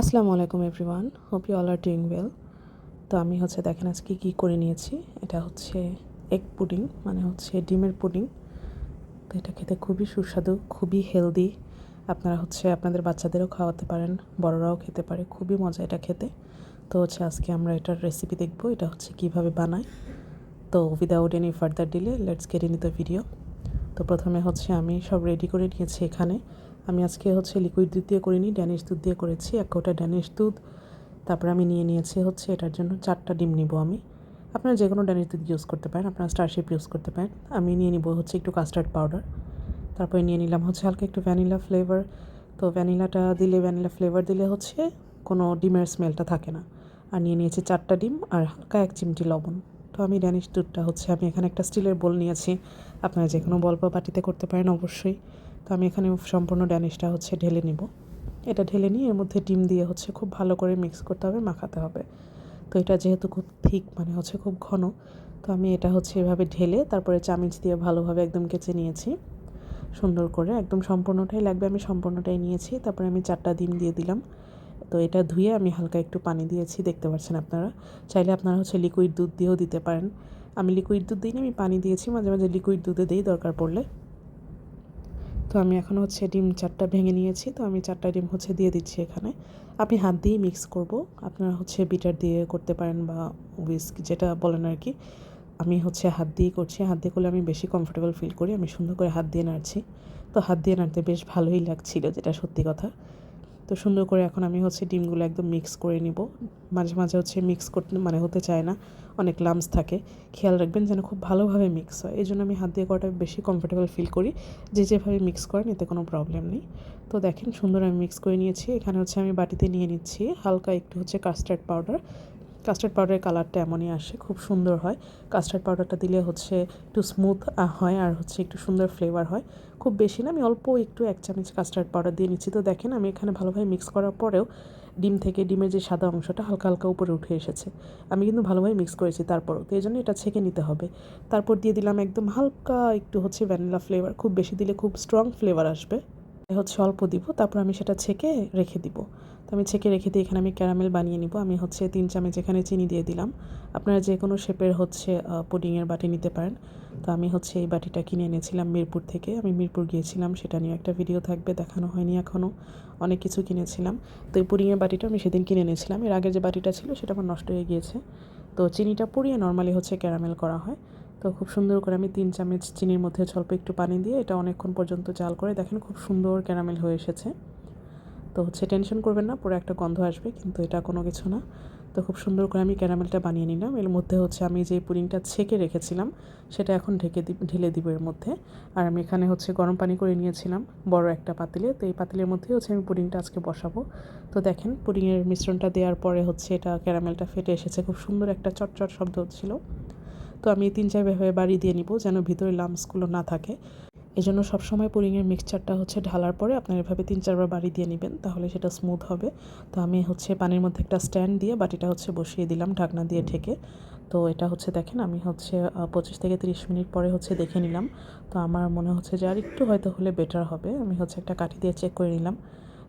আসসালামু আলাইকুম everyone hope you all are doing well তো আমি হচ্ছে দেখেন আজকে কী করে নিয়েছি, এটা হচ্ছে এগ পুডিং মানে হচ্ছে ডিমের পুডিং তো এটা খেতে খুবই সুস্বাদু, খুবই হেলদি আপনারা হচ্ছে আপনাদের বাচ্চাদেরও খাওয়াতে পারেন, বড়রাও খেতে পারে, খুবই মজা এটা খেতে। তো হচ্ছে আজকে আমরা এটার রেসিপি দেখব, এটা হচ্ছে কীভাবে বানায়। তো without any further delay let's get in the video তো প্রথমে হচ্ছে আমি সব রেডি করে নিয়েছি এখানে। আমি আজকে হচ্ছে লিকুইড দুধ দিয়ে করিনি ড্যানিশ দুধ দিয়ে করেছি, এক কৌটা ড্যানিশ দুধ। তারপরে আমি নিয়ে নিয়েছি হচ্ছে এটার জন্য চারটা ডিম নিব আমি। আপনারা যে কোনো ড্যানিশ দুধ ইউজ করতে পারেন, আপনারা স্টারশিপ ইউজ করতে পারেন। আমি নিয়ে নিব হচ্ছে একটু কাস্টার্ড পাউডার তারপরে নিয়ে নিলাম হচ্ছে হালকা একটু ভ্যানিলা ফ্লেভার তো ভ্যানিলাটা দিলে ভ্যানিলা ফ্লেভার দিলে হচ্ছে কোনো ডিমের স্মেলটা থাকে না। আর নিয়ে নিয়েছি চারটা ডিম আর হালকা এক চিমটি লবণ। তো আমি ড্যানিশ দুধটা হচ্ছে আমি এখানে একটা স্টিলের বল নিয়েছি। আপনারা যে কোনো বল বা বাটিতে করতে পারেন অবশ্যই। তো আমি এখানে সম্পূর্ণ ড্যানিশটা হচ্ছে ঢেলে নিব। এটা ঢেলে নিয়ে এর মধ্যে ডিম দিয়ে হচ্ছে খুব ভালো করে মিক্স করতে হবে, মাখাতে হবে। তো এটা যেহেতু খুব থিক মানে হচ্ছে খুব ঘন, তো আমি এটা হচ্ছে এভাবে ঢেলে তারপরে চামিচ দিয়ে ভালোভাবে একদম কেচে নিয়েছি। সুন্দর করে একদম সম্পূর্ণটাই লাগবে, আমি সম্পূর্ণটাই নিয়েছি। তারপরে আমি চারটা ডিম দিয়ে দিলাম। তো এটা ধুয়ে আমি হালকা একটু পানি দিয়েছি, দেখতে পাচ্ছেন আপনারা। চাইলে আপনারা হচ্ছে লিকুইড দুধ দিয়েও দিতে পারেন। আমি লিকুইড দুধ দিইনি, আমি পানি দিয়েছি, মাঝে মাঝে লিকুইড দুধে দিই, দরকার পড়লে। তো আমি এখন হচ্ছে ডিম চারটা ভেঙে নিয়েছি, তো আমি চারটা ডিম হচ্ছে দিয়ে দিচ্ছি এখানে। আপনি হাত দিয়েই মিক্স করব। আপনারা হচ্ছে বিটার দিয়ে করতে পারেন বা উইস্ক যেটা বলেন আর কি। আমি হচ্ছে হাত দিয়েই করছি। হাত দিয়ে করলে আমি বেশি কমফোর্টেবল ফিল করি। আমি সুন্দর করে হাত দিয়ে নাড়ছি। তো হাত দিয়ে নাড়তে বেশ ভালোই লাগছিল, যেটা সত্যি কথা। তো সুন্দর করে এখন আমি হচ্ছে ডিমগুলো একদম মিক্স করে নিব। মাঝে মাঝে হচ্ছে মিক্স করতে মানে হতে চায় না, অনেক লামস থাকে। খেয়াল রাখবেন যেন খুব ভালোভাবে মিক্স হয়। এই জন্য আমি হাত দিয়ে করাটা বেশি কমফোর্টেবল ফিল করি। যে যেভাবে মিক্স করেন, এতে কোনো প্রবলেম নেই। তো দেখেন সুন্দর আমি মিক্স করে নিয়েছি। এখানে হচ্ছে আমি বাটিতে নিয়ে নিচ্ছি হালকা একটু হচ্ছে কাস্টার্ড পাউডার কাস্টার্ড পাউডারের কালারটা এমনই আসে, খুব সুন্দর হয়। কাস্টার্ড পাউডারটা দিলে হচ্ছে একটু স্মুথ হয় আর হচ্ছে একটু সুন্দর ফ্লেভার হয়। খুব বেশি না, আমি অল্প একটু এক চামচ কাস্টার্ড পাউডার দিয়ে নিচ্ছি। তো দেখেন, আমি এখানে ভালোভাবে মিক্স করার পরেও ডিম থেকে ডিমের যে সাদা অংশটা হালকা হালকা উপরে উঠে এসেছে। আমি কিন্তু ভালোভাবে মিক্স করেছি তারপরও। তো এই জন্য এটা ছেঁকে নিতে হবে। তারপর দিয়ে দিলাম একদম হালকা একটু হচ্ছে ভ্যানিলা ফ্লেভার খুব বেশি দিলে খুব স্ট্রং ফ্লেভার আসবে। হচ্ছে অল্প দিব, তারপর আমি সেটা ছেঁকে রেখে দিব। তো আমি ছেঁকে রেখে দিয়ে এখানে আমি ক্যারামেল বানিয়ে নিব। আমি হচ্ছে তিন চামচ এখানে চিনি দিয়ে দিলাম। আপনারা যে কোনো শেপের হচ্ছে পুডিংয়ের বাটি নিতে পারেন। তো আমি হচ্ছে এই বাটিটা কিনে এনেছিলাম মিরপুর থেকে। আমি মিরপুর গিয়েছিলাম, সেটা নিয়ে একটা ভিডিও থাকবে, দেখানো হয়নি এখনও অনেক কিছু কিনেছিলাম। তো এই পুডিংয়ের বাটিটা আমি সেদিন কিনে এনেছিলাম। এর আগে যে বাটিটা ছিল, সেটা আমার নষ্ট হয়ে গিয়েছে। তো চিনিটা পুড়িয়ে নর্মালি হচ্ছে ক্যারামেল করা হয়। তো খুব সুন্দর করে আমি তিন চামচ চিনির মধ্যে স্বল্প একটু পানি দিয়ে এটা অনেকক্ষণ পর্যন্ত জাল করে, দেখেন খুব সুন্দর ক্যারামেল হয়ে এসেছে। তো হচ্ছে টেনশন করবেন না, পুরো একটা গন্ধ আসবে, কিন্তু এটা কোনো কিছু না। তো খুব সুন্দর করে আমি ক্যারামেলটা বানিয়ে নিলাম। এর মধ্যে হচ্ছে আমি যে পুডিংটা ছেঁকে রেখেছিলাম, সেটা এখন ঢেকে ঢেলে দিব এর মধ্যে। আর আমি এখানে হচ্ছে গরম পানি করে নিয়েছিলাম, বড় একটা পাতিলে। তো এই পাতিলের মধ্যে হচ্ছে আমি পুডিংটা আজকে বসাবো। তো দেখেন, পুডিংয়ের মিশ্রণটা দেওয়ার পরে হচ্ছে এটা ক্যারামেলটা ফেটে এসেছে। খুব সুন্দর একটা চটচট শব্দ হচ্ছিল। তো আমি তিন চারভাবে বাড়ি দিয়ে নিব, যেন ভিতরে লামসগুলো না থাকে। এই জন্য সবসময় পুরিংয়ের মিক্সচারটা হচ্ছে ঢালার পরে আপনার এভাবে তিন চারবার বাড়ি দিয়ে নেবেন, তাহলে সেটা স্মুথ হবে। তো আমি হচ্ছে পানির মধ্যে একটা স্ট্যান্ড দিয়ে বাটিটা হচ্ছে বসিয়ে দিলাম ঢাকনা দিয়ে ঢেকে। তো এটা হচ্ছে দেখেন, আমি হচ্ছে পঁচিশ থেকে তিরিশ মিনিট পরে হচ্ছে দেখে নিলাম। তো আমার মনে হচ্ছে যে আর একটু হয়তো হলে বেটার হবে। আমি হচ্ছে একটা কাঠি দিয়ে চেক করে নিলাম।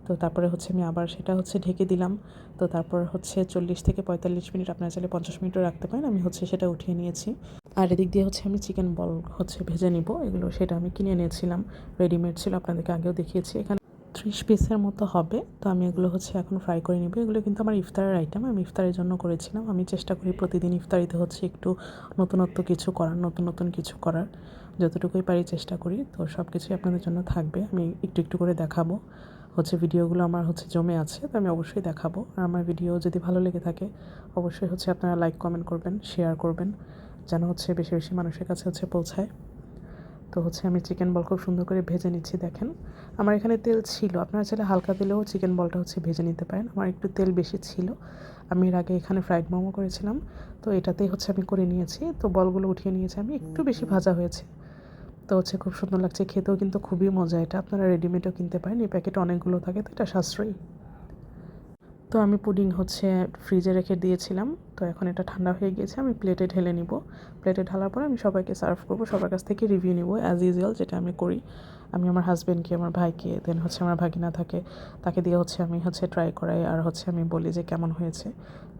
তো তারপরে হচ্ছে আমি আবার সেটা হচ্ছে ঢেকে দিলাম। তো তারপর হচ্ছে চল্লিশ থেকে পঁয়তাল্লিশ মিনিট আপনার চাইলে পঞ্চাশ মিনিটও রাখতে পারেন, আমি হচ্ছে সেটা উঠিয়ে নিয়েছি। আর এদিক দিয়ে হচ্ছে আমি চিকেন বল হচ্ছে ভেজে নিব, এগুলো সেটা আমি কিনে নিয়েছিলাম। রেডিমেড ছিল, আপনাদেরকে আগেও দেখিয়েছি। এখানে ত্রিশ পিসের মতো হবে, তো আমি এগুলো হচ্ছে এখন ফ্রাই করে নিব। এগুলো কিন্তু আমার ইফতারের আইটেম আমি ইফতারের জন্য করেছিলাম। আমি চেষ্টা করি প্রতিদিন ইফতারিতে হচ্ছে একটু নতুনত্ব কিছু করার, নতুন নতুন কিছু করার। যতটুকুই পারি চেষ্টা করি, তো সব কিছুই আপনাদের জন্য থাকবে, আমি একটু একটু করে দেখাবো। হচ্ছে ভিডিওগুলো আমার হচ্ছে জমে আছে, তো আমি অবশ্যই দেখাবো। আর আমার ভিডিও যদি ভালো লেগে থাকে, অবশ্যই হচ্ছে আপনারা লাইক কমেন্ট করবেন শেয়ার করবেন, যেন হচ্ছে বেশি বেশি মানুষের কাছে হচ্ছে পৌঁছায়। তো হচ্ছে আমি চিকেন বল খুব সুন্দর করে ভেজে নিচ্ছি, দেখেন। আমার এখানে তেল ছিল, আপনারা চাইলে হালকা তেলেও চিকেন বলটা হচ্ছে ভেজে নিতে পারেন। আমার একটু তেল বেশি ছিল, আমি এর আগে এখানে ফ্রাইড মোমো করেছিলাম, তো এটাতেই হচ্ছে আমি করে নিয়েছি। তো বলগুলো উঠিয়ে নিয়েছি, আমি একটু বেশি ভাজা হয়েছে। তো হচ্ছে, খুব সুন্দর লাগছে, খেতেও কিন্তু খুবই মজা এটা। আপনারা রেডিমেডও কিনতে পারেন, এই প্যাকেট অনেকগুলো থাকে, তো এটা সাশ্রয়ী। তো আমি পুডিং হচ্ছে ফ্রিজে রেখে দিয়েছিলাম, তো এখন এটা ঠান্ডা হয়ে গিয়েছে আমি প্লেটে ঢেলে নিব। প্লেটে ঢালার পর আমি সবাইকে সার্ভ করব, সবার কাছ থেকে রিভিউ নিব অ্যাজ ইউজুয়াল যেটা আমি করি। আমি আমার হাজব্যান্ডকে আমার ভাইকে দেন হচ্ছে আমার ভাগিনা থাকে, তাকে দিয়ে হচ্ছে আমি হচ্ছে ট্রাই করাই, আর হচ্ছে আমি বলি যে কেমন হয়েছে।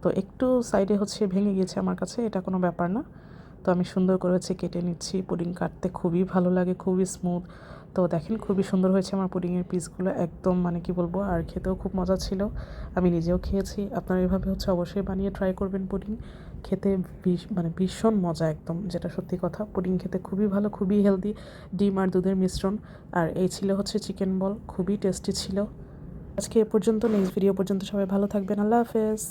তো একটু সাইডে হচ্ছে ভেঙে গিয়েছে আমার কাছে, এটা কোনো ব্যাপার না। তো আমি সুন্দর করে হচ্ছে কেটে নিচ্ছি, পুডিং কাটতে খুবই ভালো লাগে, খুবই স্মুথ তো দেখেন খুবই সুন্দর হয়েছে আমার পুডিংয়ের পিসগুলো একদম মানে কি বলব, আর খেতেও খুব মজা ছিল। আমি নিজেও খেয়েছি, আপনারা এভাবে হচ্ছে অবশ্যই বানিয়ে ট্রাই করবেন পুডিং। খেতে মানে ভীষণ মজা একদম, যেটা সত্যি কথা। পুডিং খেতে খুবই ভালো, খুবই হেলদি ডিম আর দুধের মিশ্রণ। আর এই ছিল হচ্ছে চিকেন বল খুবই টেস্টি ছিল। আজকে এ পর্যন্ত নেক্সট ভিডিও পর্যন্ত সবাই ভালো থাকবেন, আল্লাহ হাফেজ।